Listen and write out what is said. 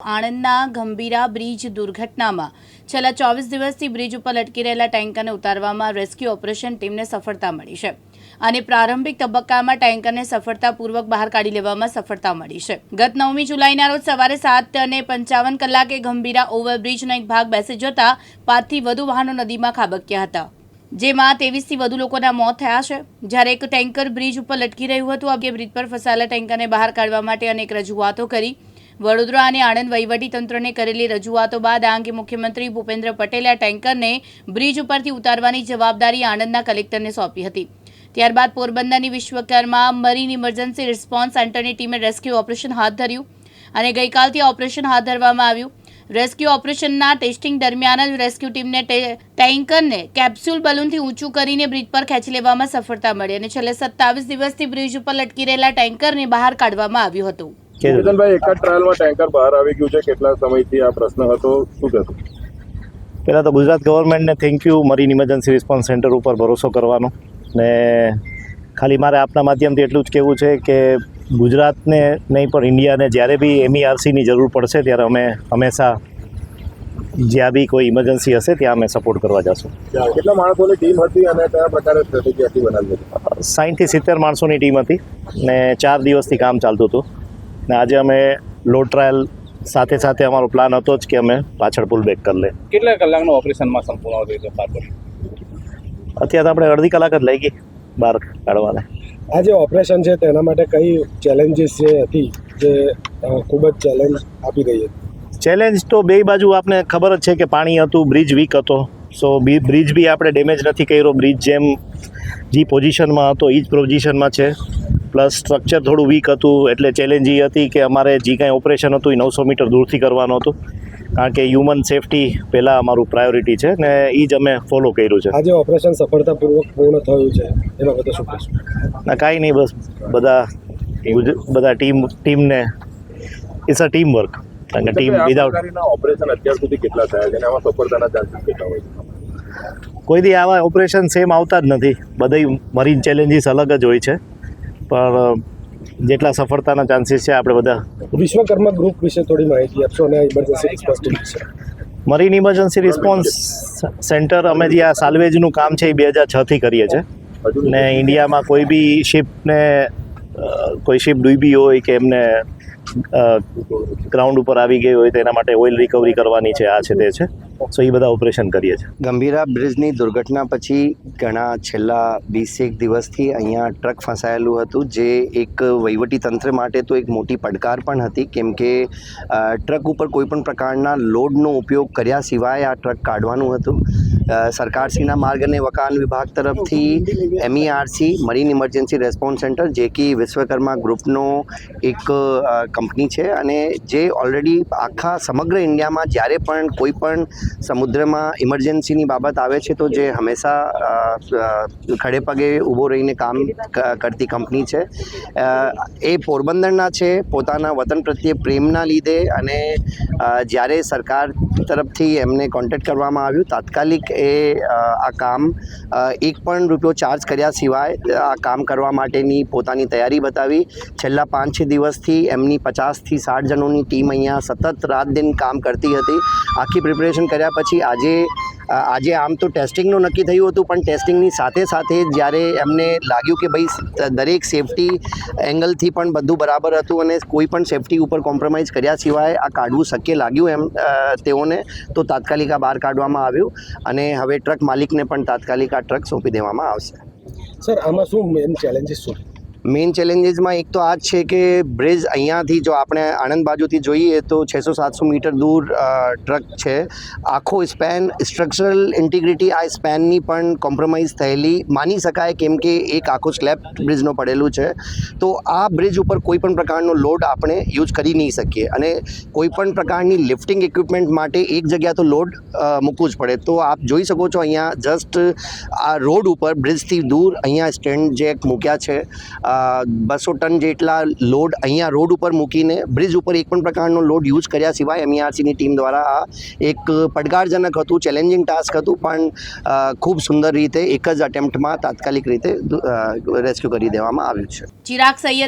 આણંદના Gambhira bridge દુર્ઘટનામાં છેલ્લા ચોવીસ દિવસથી બ્રિજ ઉપર લટકી રહેલા ટેન્કરને ઉતારવામાં રેસ્ક્યુ ઓપરેશન ટીમને સફળતા મળી છે. અને પ્રારંભિક તબક્કામાં ટેન્કરને સફળતાપૂર્વક બહાર કાઢી લેવામાં સફળતા મળી છે. ગત નવમી જુલાઈના રોજ સવારે સાત અને પંચાવન કલાકે ગંભીરા ઓવરબ્રિજનો એક ભાગ બેસી જતા પાંચથી વધુ વાહનો નદીમાં ખાબક્યા હતા. જેમાં ત્રેવીસથી વધુ લોકોના મોત થયા છે. જ્યારે એક ટેન્કર બ્રિજ ઉપર લટકી રહ્યું હતું, આ બ્રિજ પર ફસાયેલા ટેન્કરને બહાર કાઢવા માટે અનેક રજૂઆતો કરી. વડોદરા અને આણંદ વહીવટી તંત્રને કરેલી રજૂઆતો બાદ આ અંગે મુખ્યમંત્રી ભૂપેન્દ્ર પટેલે ટેન્કરને બ્રિજ ઉપરથી ઉતારવાની જવાબદારી આણંદના કલેક્ટરને સોંપી હતી. ત્યારબાદ પોરબંદરની વિશ્વકર્મા મરીન ઇમરજન્સી રિસ્પોન્સ સેન્ટરની ટીમે રેસ્ક્યુ ઓપરેશન હાથ ધર્યું અને ગઈકાલથી ઓપરેશન હાથ ધરવામાં આવ્યું. રેસ્ક્યુ ઓપરેશનના ટેસ્ટિંગ દરમિયાન જ રેસ્ક્યુ ટીમને ટેન્કરને કેપ્સ્યુલ બલૂનથી ઊંચું કરીને બ્રિજ પર ખેંચી લેવામાં સફળતા મળી અને છેલ્લે સત્તાવીસ દિવસથી બ્રિજ ઉપર લટકી રહેલા ટેન્કરને બહાર કાઢવામાં આવ્યું હતું. ચેતનભાઈ એક જ ટ્રાયલમાં ટેન્કર બહાર આવી ગયું છે. કેટલા સમયથી આ પ્રશ્ન હતો? શું કહેશો? પહેલાં તો Gujarat ગવર્મેન્ટને thank you marine emergency response centre ઉપર ભરોસો કરવાનો. ને ખાલી મારે આપના માધ્યમથી એટલું જ કહેવું છે કે ગુજરાતને નહીં પણ ઇન્ડિયાને જ્યારે બી એમઈઆરસીની જરૂર પડશે ત્યારે અમે હંમેશા જ્યાં બી કોઈ ઇમરજન્સી હશે ત્યાં અમે સપોર્ટ કરવા જશું. કેટલા માણસોની ટીમ હતી અને કયા પ્રકારે સ્ટ્રેટેજી હતી બનાવી હતી? સાઠથી સિત્તેર માણસોની ટીમ હતી ને ચાર દિવસથી કામ ચાલતું હતું. ને આજે અમે લો ટ્રાયલ સાથે સાથે અમારો પ્લાન હતો જ કે અમે પાછળ પુલ બેક કરી લે કેટલા કલાકનું ઓપરેશનમાં સંપૂર્ણ હતું તો પાર પડ્યું અત્યારે તો આપણે અડધી કલાક જ લઈ ગઈ બહાર કાઢવાને. આ જે ઓપરેશન છે તેના માટે કઈ ચેલેન્જીસ જે હતી જે ખૂબ જ ચેલેન્જ આપી ગઈ હતી? ચેલેન્જ તો બે બાજુ આપને ખબર જ છે કે પાણી હતું બ્રિજ વીક હતો. સો બી બ્રિજ બી આપણે ડેમેજ નથી કર્યો. બ્રિજ જેમ જે પોઝિશનમાં હતો એ જ પોઝિશનમાં છે. પ્લસ સ્ટ્રક્ચર થોડું વીક હતું એટલે ચેલેન્જ એ હતી કે અમારે જે કાંઈ ઓપરેશન હતું એ નવસો મીટર દૂરથી કરવાનું હતું. કારણ કે હ્યુમન સેફટી પહેલાં અમારું પ્રાયોરિટી છે ને એ જ અમે ફોલો કર્યું છે. આજે ઓપરેશન સફળતાપૂર્વક પૂર્ણ થયું છે એના બધા શું ના કાંઈ નહીં બસ બધા બધા ટીમ ટીમને ઇટ્સ અ ટીમ વર્ક કારણ કે ટીમ વિધાઉટ ઓપરેશન અત્યાર સુધી કેટલા થયા છે? અને આમાં સફળતાના ચાન્સીસ કેટલા હોય છે? કોઈ દી આવા ઓપરેશન સેમ આવતા જ નથી. બધા મરીન ચેલેન્જીસ અલગ જ હોય છે. પણ જેટલા સફળતાના ચાન્સીસ છે આપણે બધા. વિશ્વકર્મા ગ્રુપ વિશે થોડી માહિતી આપશો અને ઇમરજન્સી રિસ્પોન્સ ટીમ વિશે? મરીન ઇમરજન્સી રિસ્પોન્સ સેન્ટર અમે જે આ સાલ્વેજનું કામ છે એ બે હજાર છથી કરીએ છીએ. ને ઇન્ડિયામાં કોઈ બી શિપને કોઈ શિપ ડૂબી હોય કે એમને ગ્રાઉન્ડ ઉપર આવી ગઈ હોય તો એના માટે ઓઇલ રિકવરી કરવાની છે આ છે તે છે. સો એ બધા ઓપરેશન કરીએ છીએ. ગંભીરા બ્રિજની દુર્ઘટના પછી ઘણા છેલ્લા વીસેક દિવસથી અહીંયા ટ્રક ફસાયેલું હતું, જે એક વહીવટી તંત્ર માટે તો એક મોટી પડકાર પણ હતી, કેમ કે ટ્રક ઉપર કોઈપણ પ્રકારના લોડનો ઉપયોગ કર્યા સિવાય આ ટ્રક કાઢવાનું હતું. સરકારશ્રીના માર્ગ અને વકાન વિભાગ તરફથી MERC marine emergency response centre જે કે વિશ્વકર્મા ગ્રુપનો એક કંપની છે, અને જે ઓલરેડી આખા સમગ્ર ઇન્ડિયામાં જ્યારે પણ કોઈ પણ સમુદ્રમાં ઇમરજન્સીની બાબત આવે છે તો જે હંમેશા ખડે પગે ઊભો રહીને કામ કરતી કંપની છે. એ પોરબંદરના છે. પોતાના વતન પ્રત્યે પ્રેમના લીધે અને જ્યારે સરકાર તરફથી એમને કોન્ટેક્ટ કરવામાં આવ્યું. તાત્કાલિક એ આ કામ એક પણ રૂપિયો ચાર્જ કર્યા સિવાય આ કામ કરવા માટેની પોતાની તૈયારી બતાવી. છેલ્લા પાંચ છ દિવસથી એમની પચાસથી સાઠ જણોની ટીમ અહીંયા સતત રાત દિન કામ કરતી હતી. આખી પ્રિપરેશન કર્યા પછી આજે આજે આમ તો ટેસ્ટિંગનું નક્કી થયું હતું, પણ ટેસ્ટિંગની સાથે સાથે જ્યારે એમને લાગ્યું કે ભાઈ દરેક સેફટી એંગલથી પણ બધું બરાબર હતું અને કોઈ પણ સેફટી ઉપર કોમ્પ્રોમાઇઝ કર્યા સિવાય આ કાઢવું શક્ય લાગ્યું એમ તેઓને, તો તાત્કાલિક આ બહાર કાઢવામાં આવ્યું અને હવે ટ્રક માલિકને પણ તાત્કાલિક આ ટ્રક સોંપી દેવામાં આવશે. સર આમાં શું મેન ચેલેન્જીસ શું? મેઇન ચેલેન્જીસમાં એક તો આ જ છે કે બ્રિજ અહીંયાથી જો આપણે આણંદ બાજુથી જોઈએ તો છસો સાતસો મીટર દૂર ટ્રક છે. આખો સ્પેન સ્ટ્રક્ચરલ ઇન્ટિગ્રિટી આ સ્પેનની પણ કોમ્પ્રોમાઇઝ થયેલી. માની શકાય કેમ કે એક આખો સ્લેબ બ્રિજનો પડેલું છે. તો આ બ્રિજ ઉપર કોઈ પણ પ્રકારનો લોડ આપણે યુઝ કરી નહીં શકીએ. અને કોઈ પણ પ્રકારની લિફ્ટિંગ ઇક્વિપમેન્ટ માટે એક જગ્યા તો લોડ મૂકવું જ પડે. તો આપ જોઈ શકો છો અહીંયા જસ્ટ આ રોડ ઉપર બ્રિજથી દૂર અહીંયા સ્ટેન્ડ જેક મૂક્યા છે. બસો ટન જેટલા લોડ અહીંયા રોડ ઉપર મૂકીને બ્રિજ ઉપર એક પણ પ્રકારનો લોડ યુઝ કર્યા સિવાય એમઈઆરસીની ટીમ દ્વારા આ એક પડકારજનક હતું ચેલેન્જિંગ ટાસ્ક હતું, પણ ખૂબ સુંદર રીતે એક જ અટેમ્પ્ટમાં તાત્કાલિક રીતે રેસ્ક્યુ કરી દેવામાં આવ્યું છે. ચિરાગ સૈયદ